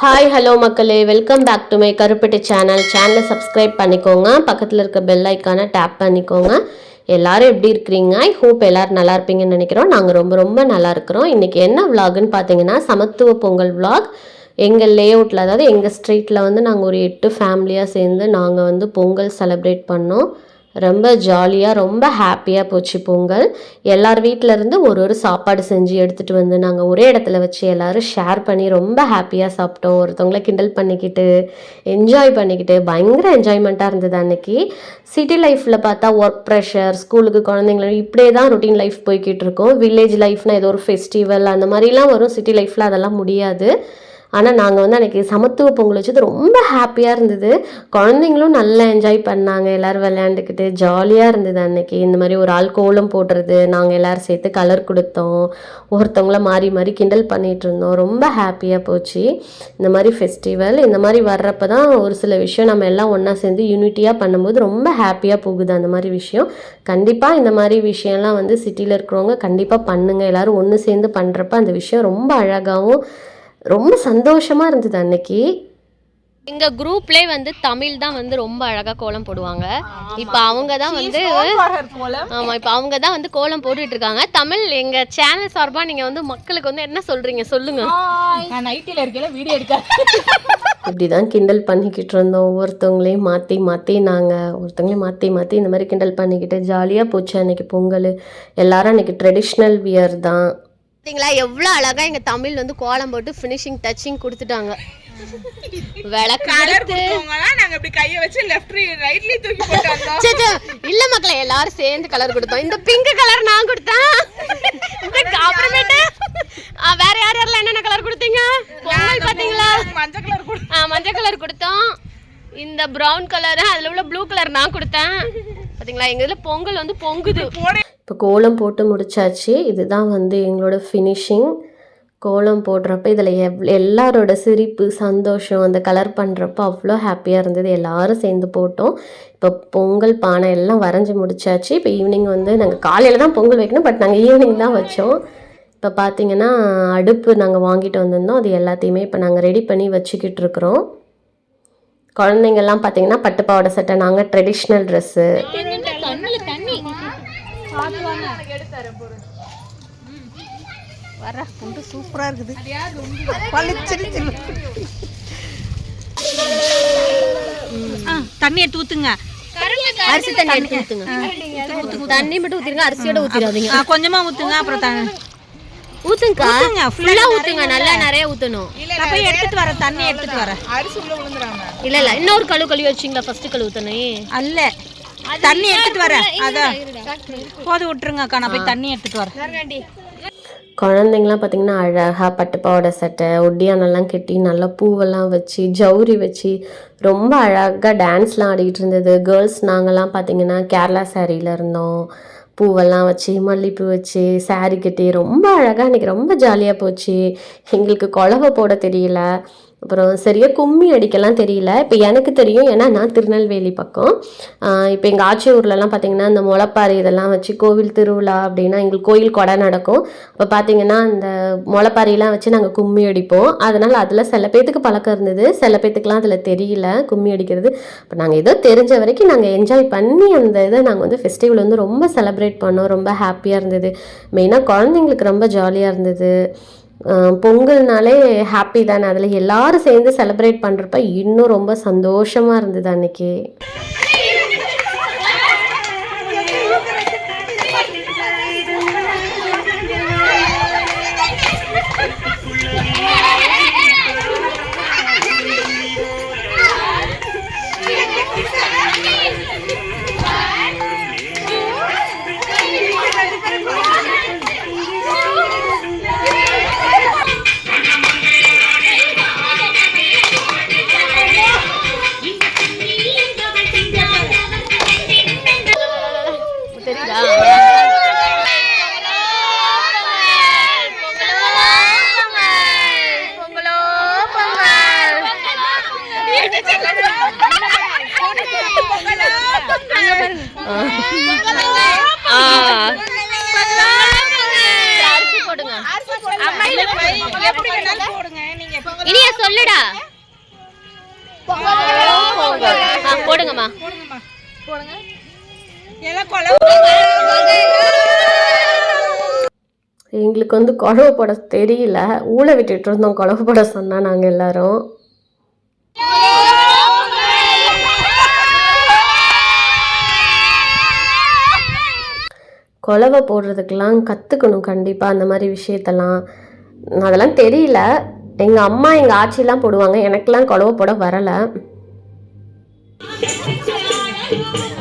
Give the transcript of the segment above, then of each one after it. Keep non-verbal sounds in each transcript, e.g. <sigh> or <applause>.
Hi hello மக்களே. Welcome back to my Karupatti channel சேனலை subscribe பண்ணிக்கோங்க. பக்கத்தில் இருக்க பெல் ஐக்கானை டேப் பண்ணிக்கோங்க. எல்லாரும் எப்படி இருக்கிறீங்க? ஐ ஹோப் எல்லாரும் நல்லா இருப்பீங்கன்னு நினைக்கிறோம். நாங்கள் ரொம்ப ரொம்ப நல்லா இருக்கிறோம். இன்றைக்கி என்ன விலாகுன்னு பார்த்தீங்கன்னா சமத்துவ பொங்கல் விலாக் எங்கள் லேஅவுட்டில் அதாவது எங்கள் ஸ்ட்ரீட்டில் வந்து நாங்கள் ஒரு எட்டு ஃபேமிலியாக சேர்ந்து நாங்கள் வந்து பொங்கல் செலிப்ரேட் பண்ணோம். ரொம்ப ஜாலியாக ரொம்ப ஹாப்பியாக போச்சு பொங்கல். எல்லார் வீட்டிலருந்து ஒரு ஒரு சாப்பாடு செஞ்சு எடுத்துகிட்டு வந்து நாங்கள் ஒரே இடத்துல வச்சு எல்லோரும் ஷேர் பண்ணி ரொம்ப ஹாப்பியாக சாப்பிட்டோம். ஒருத்தவங்கள கிண்டல் பண்ணிக்கிட்டு என்ஜாய் பண்ணிக்கிட்டு பயங்கர என்ஜாய்மெண்ட்டாக இருந்தது அன்னைக்கு. சிட்டி லைஃப்பில் பார்த்தா ஒர்க் ப்ரெஷர் ஸ்கூலுக்கு குழந்தைங்கள இப்படியே தான் ருட்டீன் லைஃப் போய்கிட்டு இருக்கோம். வில்லேஜ் லைஃப்னால் ஏதோ ஒரு ஃபெஸ்டிவல் அந்த மாதிரிலாம் வரும். சிட்டி லைஃப்பில் அதெல்லாம் முடியாது. ஆனால் நாங்கள் வந்து அன்றைக்கி சமத்துவ பொங்கல் வச்சது ரொம்ப ஹாப்பியாக இருந்தது. குழந்தைங்களும் நல்லா என்ஜாய் பண்ணாங்க. எல்லோரும் விளையாண்டுக்கிட்டு ஜாலியாக இருந்தது அன்றைக்கி இந்த மாதிரி ஒரு ஆள் கோலம் போடுறது நாங்கள் எல்லோரும் சேர்த்து கலர் கொடுத்தோம். ஒருத்தவங்கள மாறி மாறி கிண்டல் பண்ணிகிட்டு இருந்தோம். ரொம்ப ஹாப்பியாக போச்சு. இந்த மாதிரி ஃபெஸ்டிவல் இந்த மாதிரி வர்றப்ப தான் ஒரு சில விஷயம் நம்ம எல்லாம் ஒன்றா சேர்ந்து யூனிட்டியாக பண்ணும்போது ரொம்ப ஹாப்பியாக போகுது அந்த மாதிரி விஷயம். கண்டிப்பாக இந்த மாதிரி விஷயம்லாம் வந்து சிட்டியில் இருக்கிறவங்க கண்டிப்பாக பண்ணுங்கள் எல்லோரும் ஒன்று சேர்ந்து பண்ணுறப்ப அந்த விஷயம் ரொம்ப அழகாகவும் ரொம்ப சந்தோஷமா இருந்தது அன்னைக்கு. எங்க குரூப்லே வந்து தமிழ் தான் வந்து ரொம்ப அழகா கோலம் போடுவாங்க. இப்போ அவங்க தான் வந்து ஆமா இப்போ அவங்க தான் வந்து கோலம் போட்டுட்டு இருக்காங்க. தமிழ் எங்க சேனல் சார்பா நீங்க வந்து மக்களுக்கு வந்து என்ன சொல்றீங்க? சொல்லுங்க. நான் நைட்டில் இருக்கல வீடியோ எடுக்க இப்படிதான் கிண்டல் பண்ணிக்கிட்டு இருந்தோம். ஒவ்வொருத்தவங்களையும் மாற்றி மாற்றி நாங்கள் ஒருத்தவங்களையும் மாற்றி மாற்றி இந்த மாதிரி கிண்டல் பண்ணிக்கிட்டு ஜாலியாக போச்சு அன்னைக்கு பொங்கல். எல்லாரும் அன்னைக்கு ட்ரெடிஷ்னல் வியர் தான். பார்த்தீங்களா எவ்வளோ அழகாக எங்கள் தமிழ் வந்து கோலம் போட்டு ஃபினிஷிங் டச்சிங் கொடுத்துட்டாங்க. இல்ல மக்களே எல்லாரும் சேர்ந்து கலர் கொடுத்தோம். இந்த பிங்க் கலர் நான் கொடுத்தேன். அப்புறமேட்டு வேற யார் யாரெல்லாம் என்னென்ன கலர் கொடுத்தீங்க? பொங்கல் பாத்தீங்களா? மஞ்சள் கலர் மஞ்சள் கொடுத்தோம். இந்த பிரவுன் கலர் அதுல உள்ள ப்ளூ கலர் நான் கொடுத்தேன். பாத்தீங்களா? எங்க இதுல பொங்கல் வந்து பொங்குது. இப்போ கோலம் போட்டு முடிச்சாச்சு. இதுதான் வந்து எங்களோட ஃபினிஷிங் கோலம் போடுறப்ப இதில் எவ் எல்லாரோட சிரிப்பு சந்தோஷம் அந்த கலர் பண்ணுறப்ப அவ்வளோ ஹாப்பியாக இருந்தது. எல்லாரும் சேர்ந்து போட்டோம். இப்போ பொங்கல் பானை எல்லாம் வரைஞ்சி முடிச்சாச்சு. இப்போ ஈவினிங் வந்து நாங்கள் காலையில் தான் பொங்கல் வைக்கணும். பட் நாங்கள் ஈவினிங் தான் வச்சோம். இப்போ பார்த்தீங்கன்னா அடுப்பு நாங்கள் வாங்கிட்டு வந்திருந்தோம். அது எல்லாத்தையுமே இப்போ நாங்கள் ரெடி பண்ணி வச்சுக்கிட்டு இருக்கிறோம். குழந்தைங்கள்லாம் பார்த்தீங்கன்னா பட்டு பாவாடை சட்டை நாங்கள் ட்ரெடிஷ்னல் ட்ரெஸ்ஸு வர புண்டு சூப்பரா இருக்குது. பளிச்சிருச்சு ஆ, தண்ணி எடுத்து ஊத்துங்க. அரிசி தண்ணி எடுத்து ஊற்றுங்க தண்ணி மட்டும் ஊற்றிருங்க அரிசியோட ஊற்றிடாதீங்க ஆ, கொஞ்சமா ஊத்துங்க அப்புறம் தண்ணி. ஊற்றுங்கக்கா ஊத்துங்க, ஃபுல்லாக ஊற்றுங்க நல்லா நிறைய ஊற்றணும் நான் போய் எடுத்துட்டு வரேன் தண்ணி எடுத்துட்டு வரேன். இல்லை இல்லை இன்னொரு கழு கழுவி வச்சிங்களா ஃபர்ஸ்ட் கழு ஊற்றணும் அல்ல. தண்ணி எடுத்துட்டு வரேன். அதான். போது விட்டுருங்க அக்கா நான் போய் தண்ணி எடுத்துட்டு வரேன். குழந்தைங்களாம் பார்த்தீங்கன்னா அழகாக பட்டு பாவாடை சட்டை ஒட்டியானெல்லாம் கட்டி நல்லா பூவெல்லாம் வச்சு ஜவுரி வச்சு ரொம்ப அழகாக டான்ஸ்லாம் ஆடிக்கிட்டு இருந்தது. கேர்ள்ஸ் நாங்கள்லாம் பார்த்தீங்கன்னா கேரளா சாரியில் இருந்தோம். பூவெல்லாம் வச்சு மல்லிப்பூ வச்சு சாரி கட்டி ரொம்ப அழகாக இன்றைக்கி ரொம்ப ஜாலியாக போச்சு. எங்களுக்கு குழவை போட தெரியல. அப்புறம் சரியாக கும்மி அடிக்கலாம் தெரியல. இப்போ எனக்கு தெரியும் ஏன்னா நான் திருநெல்வேலி பக்கம். இப்போ எங்கள் ஆச்சி ஊர்லலாம் பார்த்தீங்கன்னா இந்த முளைப்பாரி இதெல்லாம் வச்சு கோவில் திருவிழா அப்படின்னா எங்களுக்கு கோயில் கொடை நடக்கும். அப்போ பார்த்தீங்கன்னா அந்த முளைப்பாரிலாம் வச்சு நாங்கள் கும்மி அடிப்போம். அதனால் அதில் சில பேத்துக்கு பழக்கம் இருந்தது. சில பேத்துக்குலாம் அதில் தெரியல கும்மி அடிக்கிறது. இப்போ நாங்கள் ஏதோ தெரிஞ்ச வரைக்கும் நாங்கள் என்ஜாய் பண்ணி அந்த இதை நாங்கள் வந்து ஃபெஸ்டிவல் வந்து ரொம்ப செலப்ரேட் பண்ணோம். ரொம்ப ஹாப்பியாக இருந்தது. மெயினாக குழந்தைங்களுக்கு ரொம்ப ஜாலியாக இருந்தது. பொங்கல்னாலே ஹாப்பி தானே. அதில் எல்லாரும் சேர்ந்து செலிப்ரேட் பண்ணுறப்ப இன்னும் ரொம்ப சந்தோஷமாக இருந்தது அன்னைக்கு. இனியா சொல்லுடா போடுங்கம்மா எங்களுக்கு வந்து குழவு போட தெரியல. ஊழ விட்டுட்டு இருந்தோம். குழவு போட சொன்னா நாங்க எல்லாரும். குழவை போடுறதுக்கெல்லாம் கற்றுக்கணும் கண்டிப்பாக அந்த மாதிரி விஷயத்தெல்லாம். அதெல்லாம் தெரியல. எங்கள் அம்மா எங்கள் ஆச்சிலாம் போடுவாங்க. எனக்கெல்லாம் குழவை போட வரலை. <laughs>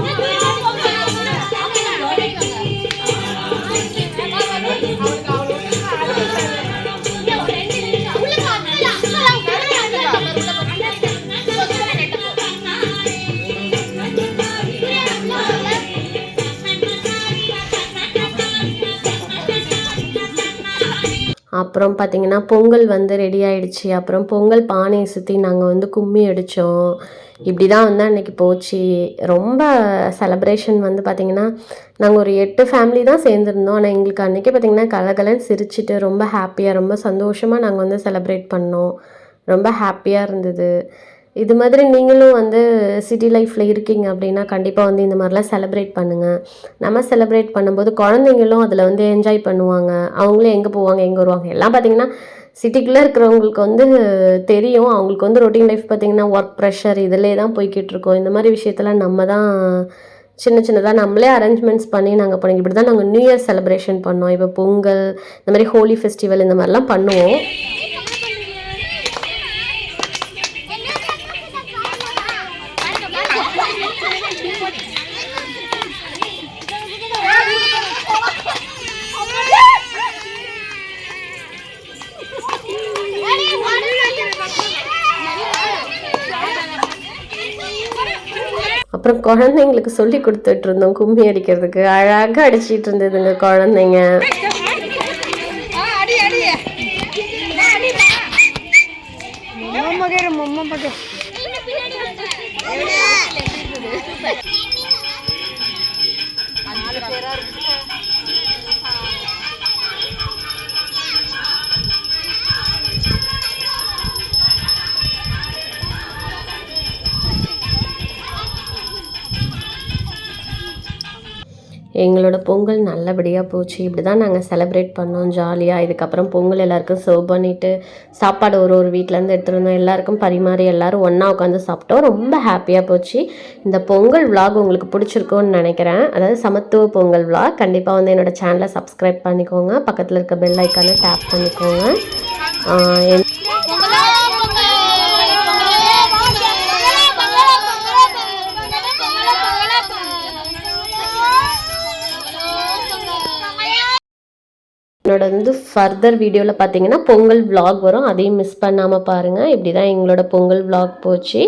அப்புறம் பார்த்திங்கன்னா பொங்கல் வந்து ரெடி ஆயிடுச்சு. அப்புறம் பொங்கல் பானையை சுற்றி நாங்கள் வந்து கும்மி அடித்தோம் இப்படி தான் வந்து அன்றைக்கி போச்சு. ரொம்ப செலப்ரேஷன் வந்து பார்த்திங்கன்னா நாங்கள் ஒரு எட்டு ஃபேமிலி தான் சேர்ந்துருந்தோம். ஆனால் எங்களுக்கு அன்றைக்கி பார்த்திங்கன்னா கலகலன்னு சிரிச்சிட்டு ரொம்ப ஹாப்பியாக ரொம்ப சந்தோஷமாக நாங்கள் வந்து செலப்ரேட் பண்ணோம். ரொம்ப ஹாப்பியாக இருந்தது. இது மாதிரி நீங்களும் வந்து சிட்டி லைஃப்பில் இருக்கீங்க அப்படின்னா கண்டிப்பாக வந்து இந்த மாதிரிலாம் செலிப்ரேட் பண்ணுங்கள் நம்ம செலிப்ரேட் பண்ணும்போது குழந்தைங்களும் அதில் வந்து என்ஜாய் பண்ணுவாங்க. அவங்களும் எங்கே போவாங்க எங்கே வருவாங்க? எல்லாம் பார்த்தீங்கன்னா சிட்டிக்குள்ளே இருக்கிறவங்களுக்கு வந்து தெரியும். அவங்களுக்கு வந்து ரொட்டீன் லைஃப் பார்த்தீங்கன்னா ஒர்க் ப்ரெஷர் இதிலே தான் போய்கிட்டு இருக்கோம். இந்த மாதிரி விஷயத்தெல்லாம் நம்ம தான் சின்ன சின்னதாக நம்மளே அரேஞ்ச்மெண்ட்ஸ் பண்ணி நாங்கள் பண்ணி இப்படி தான் நாங்கள் நியூ இயர் செலிப்ரேஷன் பண்ணோம். இப்போ பொங்கல் இந்த மாதிரி ஹோலி ஃபெஸ்டிவல் இந்த மாதிரிலாம் பண்ணுவோம். அப்புறம் குழந்தைங்களுக்கு சொல்லி கொடுத்துட்டு இருந்தோம் கும்மி அடிக்கிறதுக்கு. அழகாக அடிச்சிட்டு இருந்ததுங்க குழந்தைங்க அடி அடி எங்களோட பொங்கல் நல்லபடியாக போச்சு. இப்படி தான் நாங்கள் செலிப்ரேட் பண்ணோம் ஜாலியாக இதுக்கப்புறம் பொங்கல் எல்லாருக்கும் சர்வ் பண்ணிவிட்டு சாப்பாடு ஒரு ஒரு வீட்டிலேருந்து எடுத்துகிட்டு வந்தோம். எல்லாருக்கும் பரிமாறி எல்லாரும் ஒன்றா உட்காந்து சாப்பிட்டோம். ரொம்ப ஹாப்பியாக போச்சு. இந்த பொங்கல் விலாக் உங்களுக்கு பிடிச்சிருக்கும்னு நினைக்கிறேன். அதாவது சமத்துவ பொங்கல் விலாக் கண்டிப்பாக வந்து என்னோட சேனலை சப்ஸ்கிரைப் பண்ணிக்கோங்க. பக்கத்தில் இருக்க பெல் ஐக்கானை டேப் பண்ணிக்கோங்க. ஃபர்தர் வீடியோவில் பார்த்தீங்கன்னா பொங்கல் விலாக் வரும். அதையும் மிஸ் பண்ணாமல் பாருங்கள் இப்படி தான் எங்களோட பொங்கல் விலாக் போச்சு.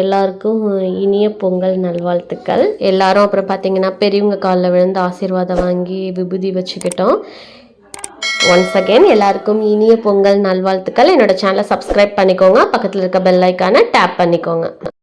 எல்லாருக்கும் இனிய பொங்கல் நல்வாழ்த்துக்கள். எல்லாரும் அப்புறம் பார்த்தீங்கன்னா பெரியவங்க காலில் விழுந்து ஆசீர்வாதம் வாங்கி விபூதி வச்சுக்கிட்டோம். ஒன்ஸ் அகெயின் எல்லாருக்கும் இனிய பொங்கல் நல்வாழ்த்துக்கள். என்னோட சேனலை சப்ஸ்கிரைப் பண்ணிக்கோங்க. பக்கத்தில் இருக்க பெல் ஐக்கானை டேப் பண்ணிக்கோங்க.